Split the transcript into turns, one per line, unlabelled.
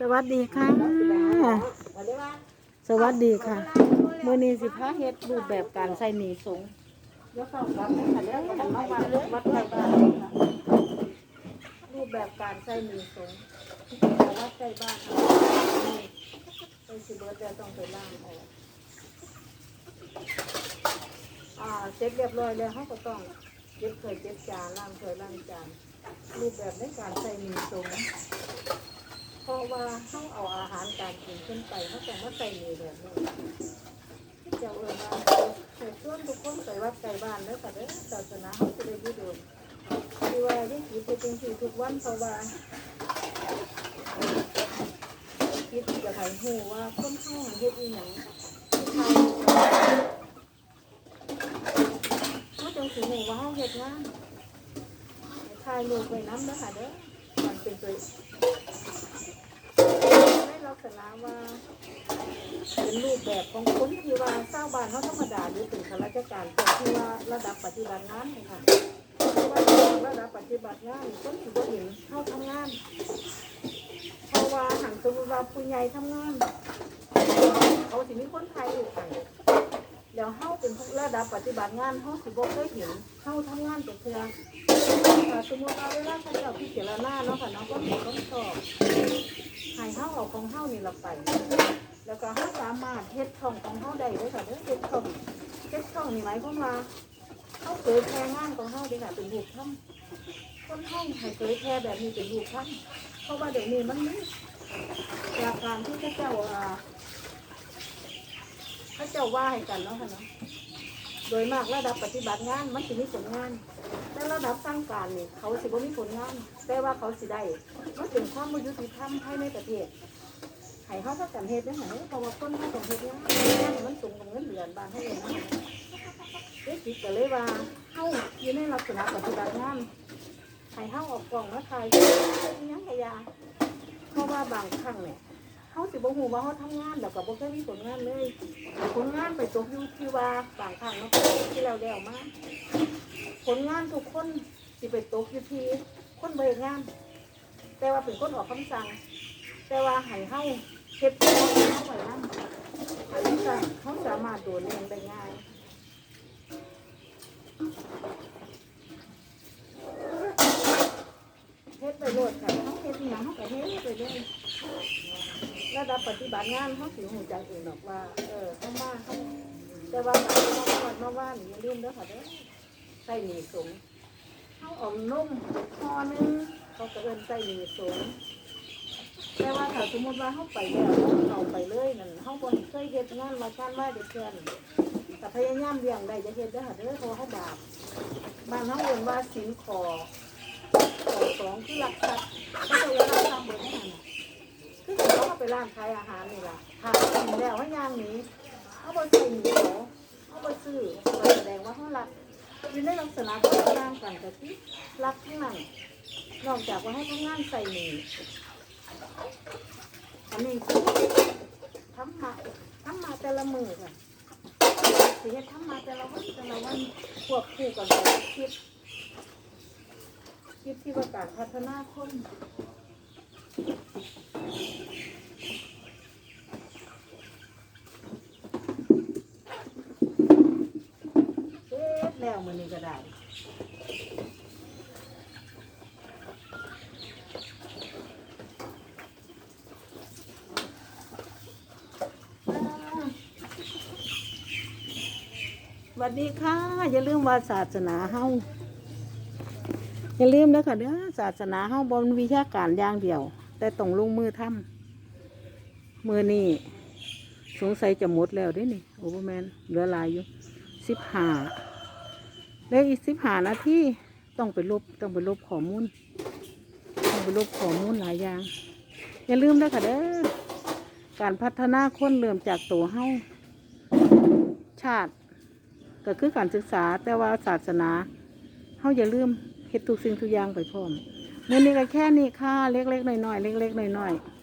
สวัสดีค่ะ สวัสดีค่ะมื่อนี้สิพาเฮ็ดรูปแบบการใส่หนีสงรูปแบบการใส่หนีสงฆ์วัดใกล้บ้านนี่ไปสิเบิร์ดแล้วต้องไปล่างออกอ่าเสร็จเรียบร้อยแล้วเขาก็ต้อง เก็บเคยเก็บจานล้างเคยล้างจานรูปแบบในการใส่หนีสงเพราะว่าเขาเอาอาหารการกินขึ้นไปเขาแต้องมาใส่หนีแบบนี้เจ้าเอ๋ยว่าเกิดช่วงทุกคนไปวัดไกลบ้านแล้วแต่เด้อศาสนาเขาจะได้ยืดโดนคือว่าที่คิดจะเป็นสี่ทุกวันเพราะว่าคิดจะให้หูว่าคนข้าหันเฮ็ดอีหยังที่เขา สิหูว่าเขาเฮ็ดงานให้ถ่ายรูปไว้น้ำเด้อค่ะเด้อมันเป็นตัวในลักษณะว่าเป็นรูปแบบของคนที่ว่าเศร้าบ้านเขาธรรมดาหรือเป็นข้าราชการคนที่ว่าระดับปฏิบัติงานเลยค่ะว่าระดับปฏิบัติงานคนที่บ่เห็นเข้าทำงานเพราะว่าหันสมมติว่าผู้ใหญ่ทำงานเขาสิมีคนไทยอยู่ไป แล้วเฮาเป็นระดับปฏิบัติงานเฮาสิบ่เคยเห็นเฮาทำงานเป็นเทื่อถ้าสมมติว่าเวลาเขาเจ้าพิจารณาเนาะค่ะเนาะก็มีต้องสอบให้เฮาเอาของเฮานี่ละไป แล้วก็เฮาสามารถเฮ็ดช่องของเฮาได้ด้อค่ะเด้อเฮ็ดช่องเฮ็ดช่องนี่หมายความว่าเฮาเผยแพร่งานของเฮาด้อค่ะเป็นรูปธรรมคนเฮาให้เผยแพร่แบบนี้เป็นรูปธรรมเพราะว่าเดี๋ยวนี้มันมีจากการที่พระเจ้าอ่า พระเจ้าว่าให้กันเนาะค่ะเนาะโดยมากระดับปฏิบัติงานมันสิมีผลงาน แต่ระดับสร้างการเนี่ยเขาสิบ่มีผลงาน แต่ว่าเขาสิได้มันเป็นความบ่ยุติธรรมภายในประเทศให้เขาก็กันเฮ็ดได้ไหมเพราะว่าคนเขาต้องเฮ็ดงานงานมันสูงกว่าเงินเดือนบางให้เลยนะเด็กติดก็เลยว่าเฮาอยู่ในลักษณะปฏิบัติงานให้เฮาออกกล่องมาถ่ายอิหยังกะยาเพราะว่าบางครั้งเนี่ย เฮาสิบ่หูว่าเฮาทำงานแล้วก็บ่เคยมีผลงานเลย ผลงานไปตกอยู่ที่ว่าบางครั้งเนาะที่เราแล้วมาผลงานทุกคนสิไปตกอยู่ที่คนบ่เฮ็ดงาน แต่ว่าเป็นคนออกคำสั่ง แต่ว่าให้เฮาเฮ็ดตัวเฮาไว้นำให้สั่งเขาสามารถโดนเองได้ง่ายเฮ็ดไปโลดค่ะ อหยังเฮาก็เฮ็ดไปเลยระดับปฏิบัติงานเฮาสิฮู้จักเองดอกว่า เออเฮามาเฮาแต่ว่ากามาวัดมาว่านี่อย่าลืมเด้อค่ะเด้อใส่หนีสงเฮาอมนุ่มพอหนึงเขาก็เอิ้นใส่หนีสงแต่ว่าถ้าสมมติว่าเขาไปแล้วเขาไปเลยนั่นเขาบนเคยเฮ็ดงานมาการว่าเด็กเพื่อนแต่พยายามเลี้ยงได้จะเฮ็ดได้ค่ะเด้อเพราะว่าเขาบาปบ้านเขาเรียนว่าสินขอ ขอสองคือหลักทรัพย์เขาจะเอาทำเบิดให้หันะคือเขาเอาไปร้านขายอาหารนี่ล่ะหากินแล้วให้ย่างนี้เขาบ่ใส่หนีเขาเขาบ่ซื้อแสดงว่าเขารักอยู่ในลักษณะที่ต่างกันแต่ที่รักทั้งนั้นนอกจากว่าให้ทำงานใส่หนีอันนี้คือทำมาทำมาแต่ละมือค่ะสิเฮ็ดทำมาแต่ละวันแต่ละวันควบคู่กันไปคิด คิดที่ว่าการพัฒนาคนเฮ็ดแล้วมือนี้ก็ได้สวัสดีค่ะ อย่าลืมว่าศาสนาเฮา อย่าลืมนะค่ะเด้อศาสนาเฮาบนวิชาการอย่างเดียว แต่ต้องลงมือทำมือนี่สงสัยจะหมดแล้วด้นี่โอเวอร์แมนเหลือลายอยู่สิบห้าเลืออีกสิบห้านาทีต้องไปลบต้องไปลบข้อมูลต้องไปลบข้อมูลหลายอย่าง อย่าลืมนะค่ะเด้อการพัฒนาคนเริ่มจากตัวเฮาชาติ ก็คือการศึกษาแต่ว่าศาสนาเฮาอย่าลืม เฮ็ดทุกสิ่งทุกอย่างไปพร้อมเมื่อนี้ก็แค่นี้ค่ะเล็กๆน้อยๆเล็กๆน้อยๆ